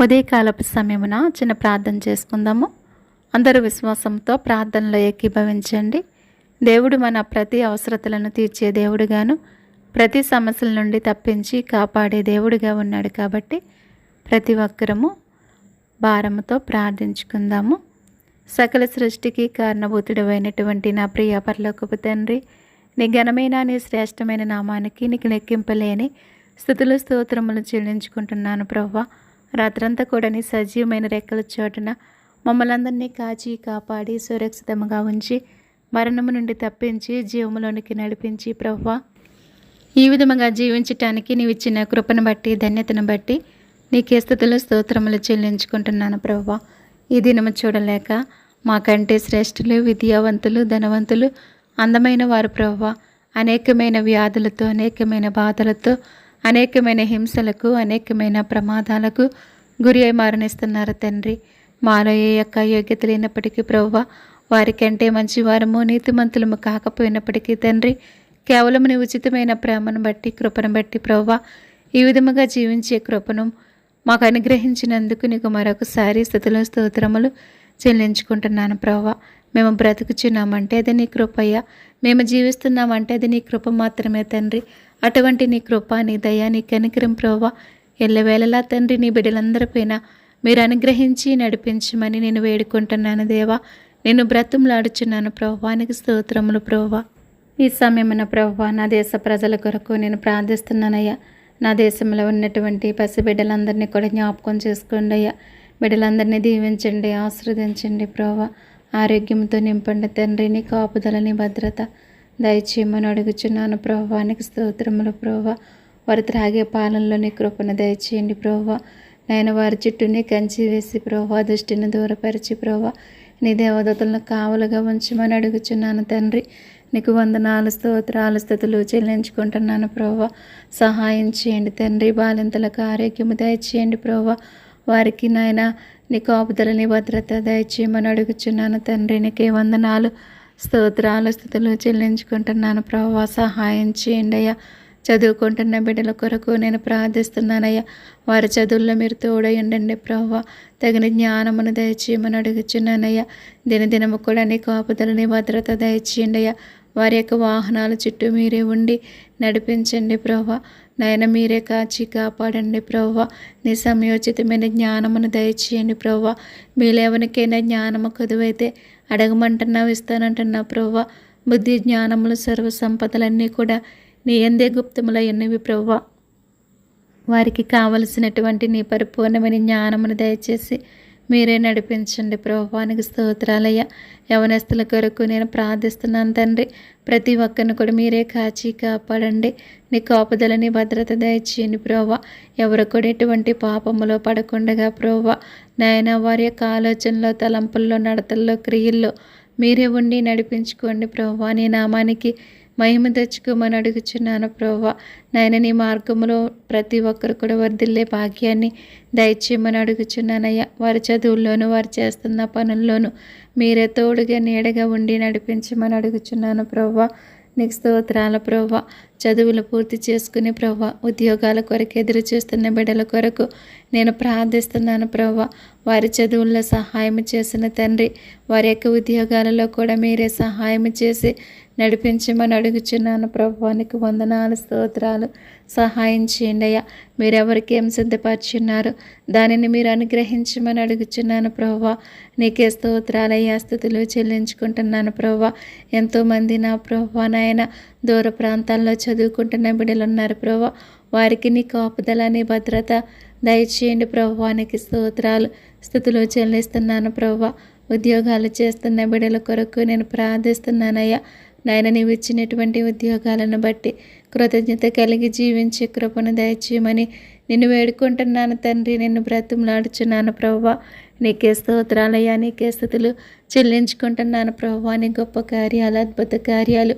ఉదయకాలపు సమయమున చిన్న ప్రార్థన చేసుకుందాము. అందరూ విశ్వాసంతో ప్రార్థనలో ఏకీభవించండి. దేవుడు మన ప్రతి అవసరతలను తీర్చే దేవుడుగాను ప్రతి సమస్యల నుండి తప్పించి కాపాడే దేవుడిగా ఉన్నాడు కాబట్టి ప్రతి ఒక్కరము భారముతో ప్రార్థించుకుందాము. సకల సృష్టికి కారణభూతుడమైనటువంటి నా ప్రియ పరలోకపు తండ్రి నీ ఘనమైన నీ శ్రేష్టమైన నామానికి నీకు లెక్కింపలేని స్థుతులు స్తోత్రములు చెల్లించుకుంటున్నాను ప్రభా రాత్రంతా కూడా నీ సజీవమైన రెక్కల చోటున మమ్మల్ని అందరినీ కాచి కాపాడి సురక్షితంగా ఉంచి మరణము నుండి తప్పించి జీవములోనికి నడిపించి ప్రవ్వ. ఈ విధముగా జీవించటానికి నీవు ఇచ్చిన కృపను బట్టి ధన్యతను బట్టి నీకే స్థుతులు స్తోత్రములు చెల్లించుకుంటున్నాను ప్రభా ఈ దినము చూడలేక మాకంటే శ్రేష్ఠులు విద్యావంతులు ధనవంతులు అందమైన వారు ప్రవ్వ. అనేకమైన వ్యాధులతో అనేకమైన బాధలతో అనేకమైన హింసలకు అనేకమైన ప్రమాదాలకు గురి అయి మరణిస్తున్నారు తండ్రి. మాలో ఏ యొక్క యోగ్యత లేనప్పటికీ ప్రవ్వ వారికంటే మంచివారము నీతిమంతులము కాకపోయినప్పటికీ తండ్రి కేవలం నీ ఉచితమైన ప్రేమను బట్టి కృపను బట్టి ప్రవ్వ ఈ విధముగా జీవించే కృపను మాకు అనుగ్రహించినందుకు నీకు మరొకసారి స్థుతులు స్తోత్రములు చెల్లించుకుంటున్నాను ప్రవ్వ మేము బ్రతుకుచున్నామంటే అది నీ కృపయ్య. మేము జీవిస్తున్నామంటే అది నీ కృప మాత్రమే తండ్రి. అటువంటి నీ కృప నీ దయ నీ కనికరం ప్రోవా ఎల్లవేళలా తండ్రి నీ బిడ్డలందరిపైన మీరు అనుగ్రహించి నడిపించమని నేను వేడుకుంటున్నాను దేవా. నేను బ్రతుములాడుచున్నాను ప్రవ్వానికి స్తోత్రములు ప్రోవా ఈ సమయమున ప్రవ్వా నా దేశ ప్రజల కొరకు నేను ప్రార్థిస్తున్నానయ్యా. నా దేశంలో ఉన్నటువంటి పసిబిడ్డలందరినీ కూడా జ్ఞాపకం చేసుకోండి అయ్యా. బిడ్డలందరినీ దీవించండి ఆశీర్వదించండి ప్రోవా ఆరోగ్యంతో నింపండి తండ్రిని కాపుదలని భద్రత. దయచేయమని అడుగుచున్నాను ప్రభానికి స్తోత్రములు ప్రభా వారు త్రాగే పాలనలో నీ కృపను దయచేయండి ప్రభా నేను వారి చుట్టూని కంచి వేసి ప్రభా దృష్టిని దూరపరిచి ప్రభా నీ దేవదతలను కావలుగా ఉంచమని అడుగుచున్నాను తండ్రి. నీకు వందనాలు స్తోత్రాలు స్థుతులు చెల్లించుకుంటున్నాను ప్రభా సహాయం చేయండి తండ్రి. బాలింతలకు ఆరోగ్యము దయచేయండి ప్రభా వారికి నాయన నీ కాపుదలని భద్రత దయచేయమని అడుగుచున్నాను తండ్రి. నీకే వందనాలు స్తోత్రాలు స్థుతులు చెల్లించుకుంటున్నాను. ప్రభావ సహాయం చేయండి అయ్యా. చదువుకుంటున్న బిడ్డల కొరకు నేను ప్రార్థిస్తున్నానయ్యా. వారి చదువుల్లో మీరు తోడై ఉండండి ప్రభావ. తగిన జ్ఞానమును దయచేయమని అడుగుచున్నానయ్యా. దినదినము కూడా నీ కాపుదలని భద్రత దయచేయండి అయ్యా. వారి యొక్క వాహనాల చుట్టూ మీరే ఉండి నడిపించండి ప్రభా నాయన మీరే కాచి కాపాడండి ప్రవ్వ. నీ సమయోచితమైన జ్ఞానమును దయచేయండి ప్రవ్వ. మీలేవనికైనా జ్ఞానము కొదువైతే అడగమంటున్నావు ఇస్తానంటున్నావు ప్రవ్వ. బుద్ధి జ్ఞానములు సర్వ సంపదలన్నీ కూడా నీ ఎందే గుప్తములయ్యన్నవి ప్రవ్వ. వారికి కావలసినటువంటి నీ పరిపూర్ణమైన జ్ఞానమును దయచేసి మీరే నడిపించండి ప్రభువానికి స్తోత్రాలయ్య. యవనస్తుల కొరకు నేను ప్రార్థిస్తున్నాను తండ్రి. ప్రతి ఒక్కరిని కూడా మీరే కాచి కాపాడండి. నీ కాపుదలని భద్రత దయచేయండి ప్రోవా ఎవరు కూడా ఎటువంటి పాపములో పడకుండగా ప్రోవా నాయన వారి యొక్క ఆలోచనలో తలంపుల్లో నడతల్లో క్రియల్లో మీరే ఉండి నడిపించుకోండి ప్రోవా నీ నామానికి మహిమ తెచ్చుకోమని అడుగుచున్నాను ప్రోవా నాయన నీ మార్గంలో ప్రతి ఒక్కరు కూడా వర్ధిల్లే భాగ్యాన్ని దయచేయమని అడుగుచున్నానయ్యా. వారి చదువుల్లోనూ వారు చేస్తున్న పనుల్లోనూ మీరే తోడుగా నీడగా ఉండి నడిపించమని అడుగుచున్నాను ప్రోవా నీకు స్తోత్రాల ప్రవ్వ. చదువులు పూర్తి చేసుకుని ప్రవ్వ ఉద్యోగాల కొరకు ఎదురు చూస్తున్న బిడ్డల కొరకు నేను ప్రార్థిస్తున్నాను ప్రవ్వ. వారి చదువుల్లో సహాయం చేసిన తండ్రి వారి యొక్క ఉద్యోగాలలో కూడా మీరే సహాయం చేసి నడిపించమని అడుగుచున్నాను ప్రభువానికి వందనాలు స్తోత్రాలు. సహాయం చేయండి అయ్యా. మీరెవరికి ఏం సిద్ధపరిచున్నారు దానిని మీరు అనుగ్రహించమని అడుగుచున్నాను ప్రభా నీకే స్తోత్రాలయ్యా స్థుతులు చెల్లించుకుంటున్నాను ప్రభా ఎంతోమంది నా ప్రభా నాయన దూర ప్రాంతాల్లో చదువుకుంటున్న బిడ్డలు ఉన్నారు ప్రభా. వారికి నీ కాపుదలని భద్రత దయచేయండి ప్రభువానికి స్తోత్రాలు స్థుతులు చెల్లిస్తున్నాను ప్రభా. ఉద్యోగాలు చేస్తున్న బిడ్డల కొరకు నేను ప్రార్థిస్తున్నానయ్యా. నాయన నీవు ఇచ్చినటువంటి ఉద్యోగాలను బట్టి కృతజ్ఞత కలిగి జీవించే కృపను దయచేయమని నిన్ను వేడుకుంటున్నాను తండ్రి. నిన్ను బ్రతుములాడుచున్నాను ప్రభా. నీకే స్తోత్రాలయ్యా నీకే స్థుతులు చెల్లించుకుంటున్నాను ప్రభా. నీ గొప్ప కార్యాలు అద్భుత కార్యాలు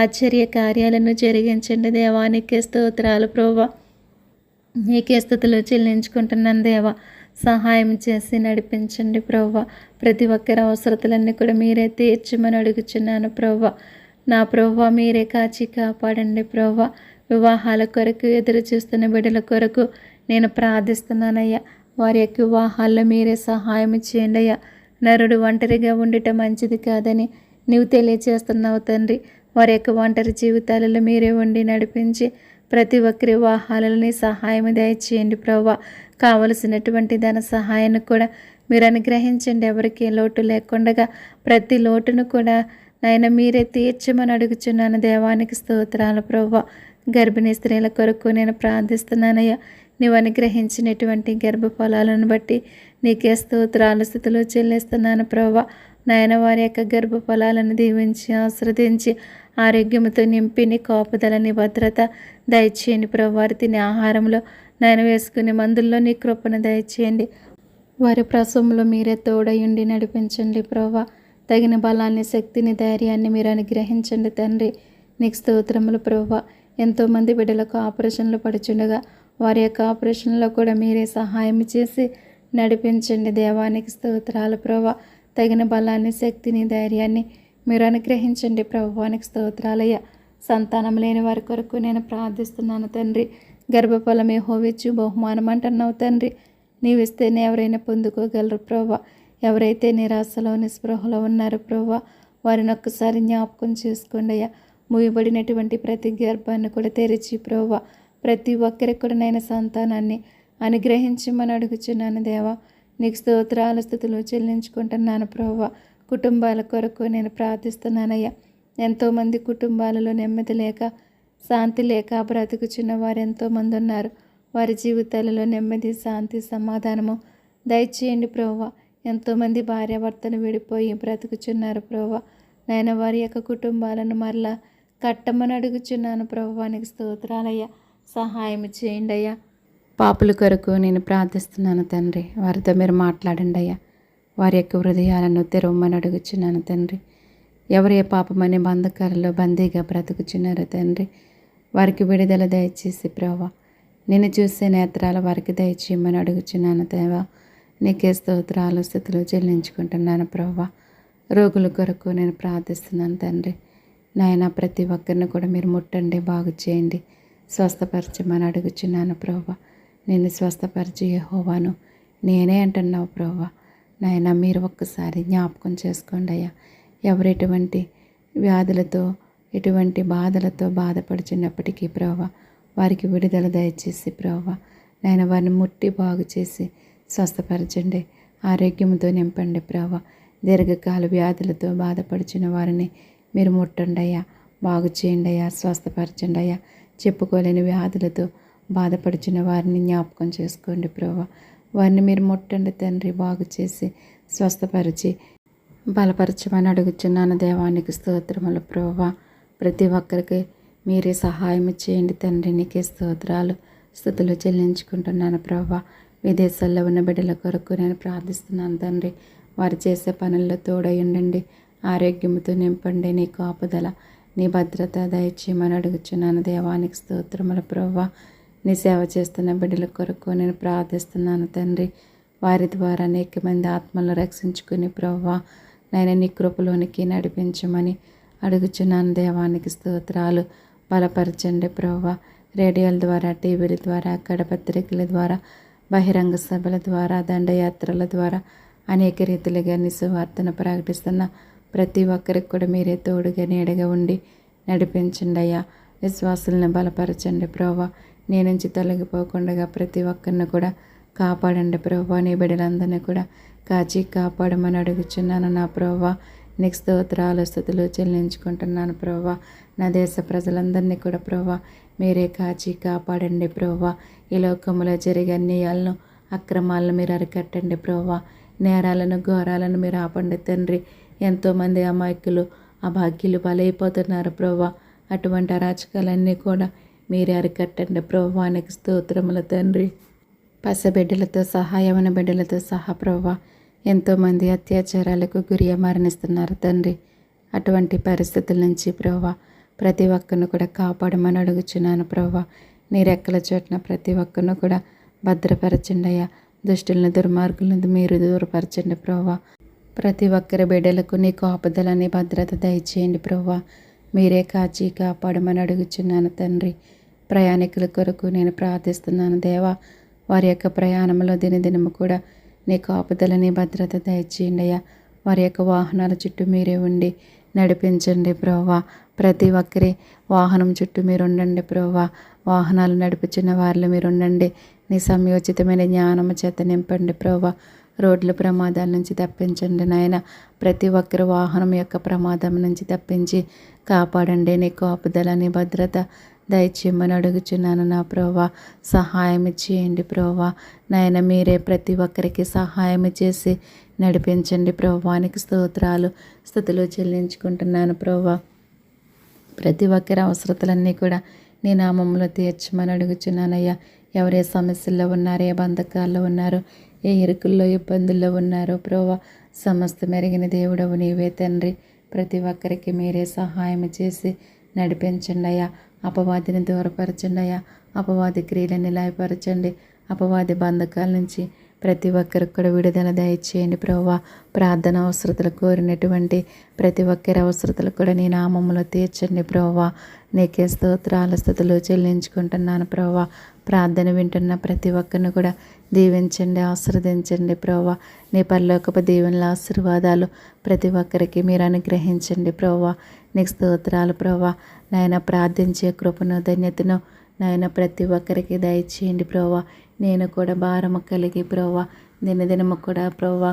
ఆశ్చర్య కార్యాలను జరిగించండి దేవా నీకే స్తోత్రాలు ప్రభా. నీకే స్థుతులు చెల్లించుకుంటున్నాను దేవా. సహాయం చేసి నడిపించండి ప్రవ్వ ప్రతి ఒక్కరి అవసరతలన్నీ కూడా మీరే తీర్చమని అడుగుచున్నాను ప్రవ్వ నా ప్రవ్వ మీరే కాచి కాపాడండి ప్రవ్వ వివాహాల కొరకు ఎదురు చూస్తున్న బిడ్డల కొరకు నేను ప్రార్థిస్తున్నానయ్యా. వారి యొక్క వివాహాల్లో మీరే సహాయం చేయండి అయ్యా. నరుడు ఒంటరిగా ఉండటం మంచిది కాదని నీవు తెలియచేస్తున్నావు తండ్రి. వారి యొక్క ఒంటరి జీవితాలలో మీరే ఉండి నడిపించి ప్రతి ఒక్కరి వివాహాలలో సహాయం దయచేయండి ప్రవ్వ. కావలసినటువంటి ధన సహాయాన్ని కూడా మీరు అనుగ్రహించండి. ఎవరికి లోటు లేకుండా ప్రతి లోటును కూడా నాయన మీరే తీర్చమని అడుగుచున్నాను. దేవానికి స్తోత్రాలు ప్రవ్వ. గర్భిణీ స్త్రీల కొరకు నేను ప్రార్థిస్తున్నానయ్యా. నీవు అనుగ్రహించినటువంటి గర్భఫలాలను బట్టి నీకే స్తోత్రాలు స్థితిలో చెల్లిస్తున్నాను ప్రభా నాయన వారి యొక్క గర్భఫలాలను దీవించి ఆశ్రదించి ఆరోగ్యంతో నింపిని కాపుదలని భద్రత దయచేయండి. ప్రభు వారి తినే ఆహారంలో నాయన వేసుకునే మందుల్లో నీ కృపను దయచేయండి. వారి ప్రసవంలో మీరే తోడయుండి నడిపించండి. ప్రభా తగిన బలాన్ని శక్తిని ధైర్యాన్ని మీరు అనుగ్రహించండి తండ్రి. నీకు స్తోత్రములు ప్రభా. ఎంతోమంది బిడ్డలకు ఆపరేషన్లు పడుచుండగా వారి యొక్క ఆపరేషన్లో కూడా మీరే సహాయం చేసి నడిపించండి. దేవానికి స్తోత్రాలు ప్రభా. తగిన బలాన్ని శక్తిని ధైర్యాన్ని మీరు అనుగ్రహించండి ప్రభువానికి స్తోత్రాలయ్య. సంతానం లేని వారి కొరకు నేను ప్రార్థిస్తున్నాను తండ్రి. గర్భఫలమే హోవిచ్చు బహుమానం అంటున్నావు తండ్రి. నీవిస్తేనే ఎవరైనా పొందుకోగలరు ప్రభా ఎవరైతే నిరాశలో నిస్పృహలో ఉన్నారో ప్రభా వారిని ఒక్కసారి జ్ఞాపకం చేసుకోండి అయ్యా. మూయబడినటువంటి ప్రతి గర్భాన్ని కూడా తెరిచి ప్రభా ప్రతి ఒక్కరికి కూడా నేను సంతానాన్ని అనుగ్రహించమని అడుగుచున్నాను దేవా. నీకు స్తోత్రాల స్థుతులు చెల్లించుకుంటున్నాను ప్రభా కుటుంబాల కొరకు నేను ప్రార్థిస్తున్నానయ్యా. ఎంతోమంది కుటుంబాలలో నెమ్మది లేక శాంతి లేక బ్రతుకుచున్న వారు ఎంతోమంది ఉన్నారు. వారి జీవితాలలో నెమ్మది శాంతి సమాధానము దయచేయండి ప్రోవా ఎంతోమంది భార్యాభర్తలు విడిపోయి బ్రతుకుచున్నారు ప్రోవా నేను వారి యొక్క కుటుంబాలను మరలా కట్టమని అడుగుచున్నాను ప్రభువానికి స్తోత్రాలయ్యా. సహాయం చేయండి అయ్యా. పాపుల కొరకు నేను ప్రార్థిస్తున్నాను తండ్రి. వారితో మీరు మాట్లాడండి అయ్యా. వారి యొక్క హృదయాలను తెరవమని అడుగుచున్నాను తండ్రి. ఎవరు ఏ పాపమనే బంధకాలలో బందీగా బ్రతుకుచున్నారో తండ్రి? వారికి విడుదల దయచేసి ప్రభా నేను చూసే నేత్రాల వారికి దయచేయమని అడుగుచున్నాను దేవా. నీకే స్తోత్రాలు స్థితులు చెల్లించుకుంటున్నాను ప్రభా రోగుల కొరకు నేను ప్రార్థిస్తున్నాను తండ్రి. నాయన ప్రతి ఒక్కరిని కూడా మీరు ముట్టండి బాగు చేయండి. స్వస్థపరచమని అడుగుచున్నాను ప్రభా నేను స్వస్థపరిచి హోవాను నేనే అంటున్నావు ప్రభా నాయన మీరు ఒక్కసారి జ్ఞాపకం చేసుకోండి అయ్యా. ఎవరు ఎటువంటి వ్యాధులతో ఎటువంటి బాధలతో బాధపడుచున్నప్పటికీ ప్రభా వారికి విడుదల దయచేసి ప్రభా నాయన వారిని ముట్టి బాగు చేసి స్వస్థపరచండి. ఆరోగ్యంతో నింపండి ప్రభా దీర్ఘకాల వ్యాధులతో బాధపడుచున్న వారిని మీరు ముట్టండి అయ్యా. బాగు చేయండి అయ్యా. స్వస్థపరచండి అయ్యా. చెప్పుకోలేని వ్యాధులతో బాధపడుచున్న వారిని జ్ఞాపకం చేసుకోండి ప్రభా. వారిని మీరు ముట్టండి తండ్రి బాగు చేసి స్వస్థపరిచి బలపరచమని అడుగుచున్నాను దేవానికి స్తోత్రములు ప్రభా. ప్రతి ఒక్కరికి మీరే సహాయం చేయండి తండ్రి నీకే స్తోత్రాలు స్థుతులు చెల్లించుకుంటున్నాను ప్రభా. విదేశాల్లో ఉన్న బిడ్డల కొరకు నేను ప్రార్థిస్తున్నాను తండ్రి. వారు చేసే పనుల్లో తోడై ఉండండి ఆరోగ్యంతో నింపండి నీ కాపుదల నీ భద్రత దయచేయమని అడుగుచున్నాను దేవానికి స్తోత్రముల ప్రభా. నీ సేవ చేస్తున్న బిడ్డల కొరకు నేను ప్రార్థిస్తున్నాను తండ్రి. వారి ద్వారా అనేక మంది ఆత్మలను రక్షించుకుని ప్రవ్వా నేను నీ కృపలోనికి నడిపించమని అడుగుచున్నాను. దేవానికి స్తోత్రాలు. బలపరచండి ప్రవ్వా. రేడియోల ద్వారా టీవీల ద్వారా కడపత్రికల ద్వారా బహిరంగ సభల ద్వారా దండయాత్రల ద్వారా అనేక రీతిలుగా నిస్వార్థను ప్రకటిస్తున్న ప్రతి ఒక్కరికి కూడా మీరే తోడుగా నీడగా ఉండి నడిపించండి అయ్యా. విశ్వాసులను బలపరచండి ప్రోవా నీ నుంచి తొలగిపోకుండా ప్రతి ఒక్కరిని కూడా కాపాడండి ప్రోవా నీ బిడ్డలందరినీ కూడా కాచి కాపాడమని అడుగుచున్నాను నా ప్రోవా నీకు స్తోత్రాలు స్థుతులు చెల్లించుకుంటున్నాను ప్రభా. నా దేశ ప్రజలందరినీ కూడా ప్రోవా మీరే కాచి కాపాడండి ప్రభావ ఈ లోకంలో జరిగే అన్యాయాలను అక్రమాలను మీరు అరికట్టండి ప్రభా. నేరాలను ఘోరాలను మీరు ఆపండి తండ్రి. ఎంతోమంది అమాయకులు అభాగ్యులు బలైపోతున్నారు ప్రోవా అటువంటి అరాచకాలన్నీ కూడా మీరు అరికట్టండి. ప్రభువానికి స్తోత్రముల తండ్రి. పసబిడ్డలతో సహా యమన బిడ్డలతో సహా ప్రోవా ఎంతోమంది అత్యాచారాలకు గురి మరణిస్తున్నారు తండ్రి. అటువంటి పరిస్థితుల నుంచి ప్రోవా ప్రతి ఒక్కరిని కూడా కాపాడమని అడుగుచున్నాను ప్రోవా నీ రెక్కల చోట్న ప్రతి ఒక్కరిని కూడా భద్రపరచండి అయ్యా. దుష్టులను దుర్మార్గులను మీరు దూరపరచండి ప్రోవా ప్రతి ఒక్కరి బిడ్డలకు నీ కాపుదలని భద్రత దయచేయండి ప్రవ్వా మీరే కాచి కాపాడమని అడుగుచున్నాను తండ్రి. ప్రయాణికుల కొరకు నేను ప్రార్థిస్తున్నాను దేవా వారి యొక్క ప్రయాణంలో దినదినము కూడా నీ కాపుదలని భద్రత దయచేయండి అయ్యా. వారి యొక్క వాహనాల చుట్టూ మీరే ఉండి నడిపించండి ప్రోవా ప్రతి ఒక్కరి వాహనం చుట్టూ మీరు ఉండండి ప్రోవా వాహనాలు నడిపించిన వారిలో మీరు ఉండండి. నీ సంయోచితమైన జ్ఞానము చేత నింపండి ప్రోవా రోడ్ల ప్రమాదాల నుంచి తప్పించండి నాయన. ప్రతి ఒక్కరి వాహనం యొక్క ప్రమాదం నుంచి తప్పించి కాపాడండి. నీ కాపుదల భద్రత దయచేయమని అడుగుచున్నాను నా ప్రోవా సహాయం చేయండి ప్రోవా నాయన మీరే ప్రతి ఒక్కరికి సహాయం చేసి నడిపించండి ప్రోవానికి స్తోత్రాలు స్థుతులు చెల్లించుకుంటున్నాను ప్రోవా ప్రతి ఒక్కరి అవసరతలన్నీ కూడా నీ నామంలో తీర్చమని అడుగుచున్నానయ్యా. ఎవరే సమస్యల్లో ఉన్నారు ఏ బంధకాల్లో ఉన్నారు ఏ ఇరుకుల్లో ఇబ్బందుల్లో ఉన్నారో ప్రోవా సమస్త మెరిగిన దేవుడవు నీవే తండ్రి. ప్రతి ఒక్కరికి మీరే సహాయం చేసి నడిపించండి అయ్యా. అపవాదిని దూరపరచండి అయ్యా. అపవాది క్రియలను లాయపరచండి అపవాది బంధకాల నుంచి ప్రతి ఒక్కరికి కూడా విడుదల దయచేయండి ప్రవ్వా. ప్రార్థన అవసరతలు కోరినటువంటి ప్రతి ఒక్కరి అవసరతలు కూడా నీ నామంలో తీర్చండి ప్రవ్వా. నీకే స్తోత్రాల స్థుతులు చెల్లించుకుంటున్నాను ప్రభా ప్రార్థన వింటున్న ప్రతి ఒక్కరిని కూడా దీవించండి ఆశీర్వదించండి ప్రభా నీ పరలోకపు దీవెనల ఆశీర్వాదాలు ప్రతి ఒక్కరికి మీరు అనుగ్రహించండి ప్రభా నీకు స్తోత్రాలు ప్రవ్వా. నాయన ప్రార్థించే కృపను ధన్యతను నాయన ప్రతి ఒక్కరికి దయచేయండి ప్రోవా నేను కూడా భారము కలిగి ప్రోవా దినదినము కూడా ప్రోవా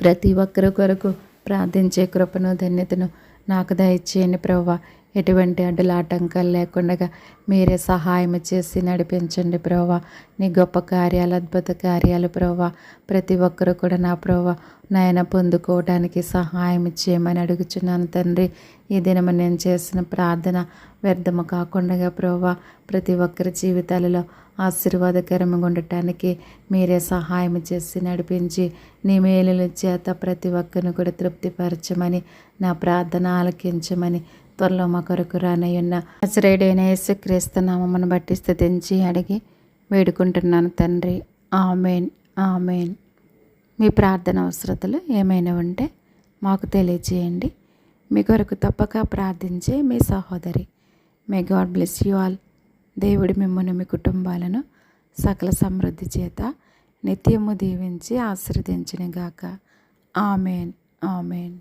ప్రతి ఒక్కరి కొరకు ప్రార్థించే కృపను ధన్యతను నాకు దయచేయండి ప్రవ్వా. ఎటువంటి అడ్డుల ఆటంకాలు లేకుండా మీరే సహాయం చేసి నడిపించండి ప్రోవా నీ గొప్ప కార్యాలు అద్భుత కార్యాలు ప్రోవా ప్రతి ఒక్కరు కూడా నా ప్రోవా నాయన పొందుకోవడానికి సహాయం చేయమని అడుగుచున్నాను తండ్రి. ఈ దినము నేను చేసిన ప్రార్థన వ్యర్థము కాకుండా ప్రోవా ప్రతి ఒక్కరి జీవితాలలో ఆశీర్వాదకరంగా ఉండటానికి మీరే సహాయం చేసి నడిపించి నీ మేలుల చేత ప్రతి ఒక్కరిని కూడా తృప్తిపరచమని నా ప్రార్థన ఆలకించమని త్వరలో మా కొరకు రానయ్యున్న అసరేడైన యేసుక్రీస్తు నామమును బట్టి స్థుతించి అడిగి వేడుకుంటున్నాను తండ్రి. ఆమెన్. ఆమెన్. మీ ప్రార్థన అవసరతలు ఏమైనా ఉంటే మాకు తెలియజేయండి. మీ కొరకు తప్పక ప్రార్థించే మీ సహోదరి. May God bless you all దేవుడి మిమ్మల్ని మీ కుటుంబాలను సకల సమృద్ధి చేత నిత్యము దీవించి ఆశీర్వదించిన గాక ఆమెన్. ఆమెన్.